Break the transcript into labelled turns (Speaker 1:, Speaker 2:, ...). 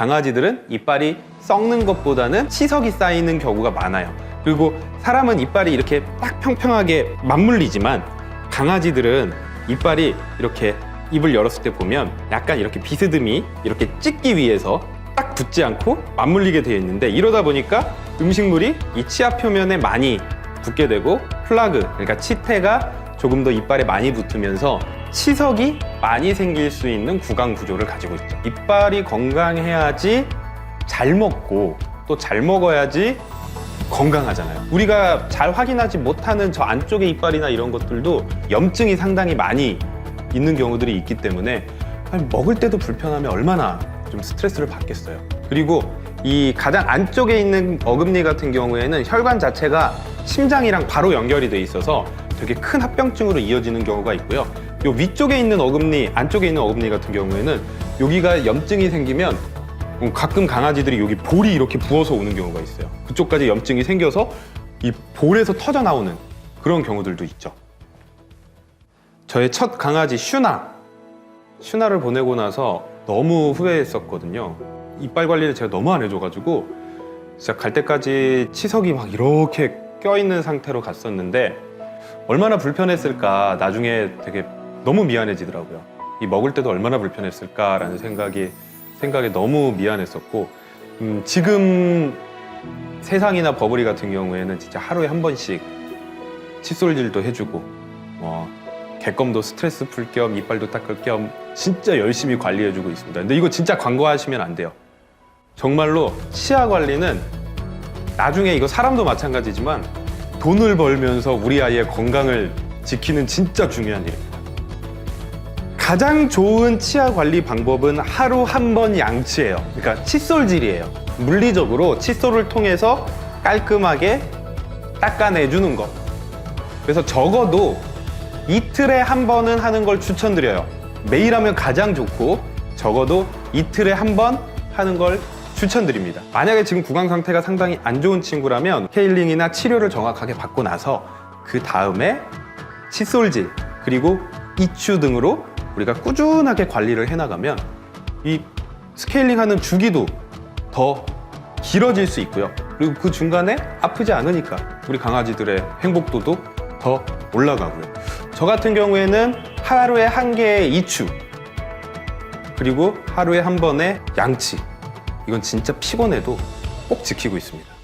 Speaker 1: 강아지들은 이빨이 썩는 것보다는 치석이 쌓이는 경우가 많아요. 그리고 사람은 이빨이 이렇게 딱 평평하게 맞물리지만 강아지들은 이빨이 이렇게 입을 열었을 때 보면 약간 이렇게 비스듬히 이렇게 찢기 위해서 딱 붙지 않고 맞물리게 되어 있는데 이러다 보니까 음식물이 이 치아 표면에 많이 붙게 되고 플라그 그러니까 치태가 조금 더 이빨에 많이 붙으면서 치석이 많이 생길 수 있는 구강 구조를 가지고 있죠. 이빨이 건강해야지 잘 먹고 또 잘 먹어야지 건강하잖아요. 우리가 잘 확인하지 못하는 저 안쪽의 이빨이나 이런 것들도 염증이 상당히 많이 있는 경우들이 있기 때문에 먹을 때도 불편하면 얼마나 좀 스트레스를 받겠어요. 그리고 이 가장 안쪽에 있는 어금니 같은 경우에는 혈관 자체가 심장이랑 바로 연결이 돼 있어서 되게 큰 합병증으로 이어지는 경우가 있고요. 요 위쪽에 있는 어금니, 안쪽에 있는 어금니 같은 경우에는 여기가 염증이 생기면 음, 가끔 강아지들이 여기 볼이 이렇게 부어서 오는 경우가 있어요. 그쪽까지 염증이 생겨서 이 볼에서 터져 나오는 그런 경우들도 있죠. 저의 첫 강아지 슈나. 슈나를 보내고 나서 너무 후회했었거든요. 이빨 관리를 제가 너무 안 해줘가지고 진짜 갈 때까지 치석이 막 이렇게 껴있는 상태로 갔었는데 얼마나 불편했을까 나중에 되게 너무 미안해지더라고요. 이 먹을 때도 얼마나 불편했을까라는 생각이 생각에 너무 미안했었고 음, 지금 세상이나 버블이 같은 경우에는 진짜 하루에 한 번씩 칫솔질도 해주고 뭐 개껌도 스트레스 풀 겸 이빨도 닦을 겸 진짜 열심히 관리해주고 있습니다. 근데 이거 진짜 광고하시면 안 돼요. 정말로 치아 관리는 나중에 이거 사람도 마찬가지지만 돈을 벌면서 우리 아이의 건강을 지키는 진짜 중요한 일입니다. 가장 좋은 치아 관리 방법은 하루 한 번 양치예요. 그러니까 칫솔질이에요. 물리적으로 칫솔을 통해서 깔끔하게 닦아내주는 것. 그래서 적어도 이틀에 한 번은 하는 걸 추천드려요. 매일 하면 가장 좋고 적어도 이틀에 한 번 하는 걸 추천드립니다. 만약에 지금 구강 상태가 상당히 안 좋은 친구라면 케일링이나 치료를 정확하게 받고 나서 그 다음에 칫솔질 그리고 이추 등으로 우리가 꾸준하게 관리를 해나가면 이 스케일링하는 주기도 더 길어질 수 있고요. 그리고 그 중간에 아프지 않으니까 우리 강아지들의 행복도도 더 올라가고요. 저 같은 경우에는 하루에 한 개의 이추 그리고 하루에 한 번의 양치 이건 진짜 피곤해도 꼭 지키고 있습니다.